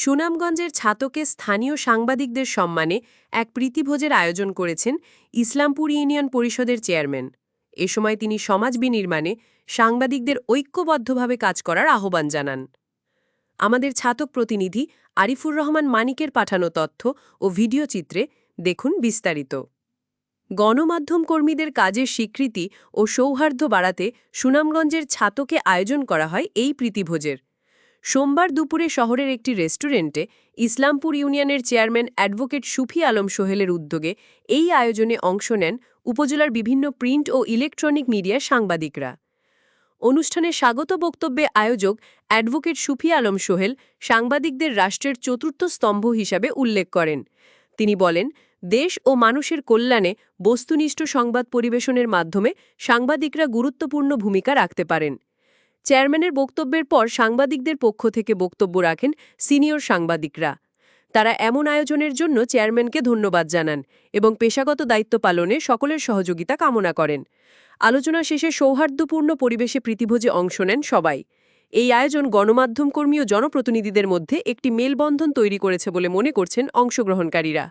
সুনামগঞ্জের ছাতকে স্থানীয় সাংবাদিকদের সম্মানে এক প্রীতিভোজের আয়োজন করেছেন ইসলামপুর ইউনিয়ন পরিষদের চেয়ারম্যান। এ সময় তিনি সমাজ বিনির্মাণে সাংবাদিকদের ঐক্যবদ্ধভাবে কাজ করার আহ্বান জানান। আমাদের ছাতক প্রতিনিধি আরিফুর রহমান মানিকের পাঠানো তথ্য ও ভিডিও চিত্রে দেখুন বিস্তারিত। গণমাধ্যম কর্মীদের কাজের স্বীকৃতি ও সৌহার্দ্য বাড়াতে সুনামগঞ্জের ছাতকে আয়োজন করা হয় এই প্রীতিভোজের। সোমবার দুপুরে শহরের একটি রেস্টুরেন্টে ইসলামপুর ইউনিয়নের চেয়ারম্যান অ্যাডভোকেট সুফি আলম সোহেলের উদ্যোগে এই আয়োজনে অংশ নেন উপজেলার বিভিন্ন প্রিন্ট ও ইলেকট্রনিক মিডিয়ার সাংবাদিকরা। অনুষ্ঠানে স্বাগত বক্তব্যে আয়োজক অ্যাডভোকেট সুফি আলম সোহেল সাংবাদিকদের রাষ্ট্রের চতুর্থ স্তম্ভ হিসাবে উল্লেখ করেন। তিনি বলেন, দেশ ও মানুষের কল্যাণে বস্তুনিষ্ঠ সংবাদ পরিবেশনের মাধ্যমে সাংবাদিকরা গুরুত্বপূর্ণ ভূমিকা রাখতে পারেন। চেয়ারম্যানের বক্তব্যের পর সাংবাদিকদের পক্ষ থেকে বক্তব্য রাখেন সিনিয়র সাংবাদিকরা। তারা এমন আয়োজনের জন্য চেয়ারম্যানকে ধন্যবাদ জানান এবং পেশাগত দায়িত্ব পালনে সকলের সহযোগিতা কামনা করেন। আলোচনা শেষে সৌহার্দ্যপূর্ণ পরিবেশে প্রীতিভোজে অংশ নেন সবাই। এই আয়োজন গণমাধ্যম কর্মী ও জনপ্রতিনিধিদের মধ্যে একটি মেলবন্ধন তৈরি করেছে বলে মনে করছেন অংশগ্রহণকারীরা।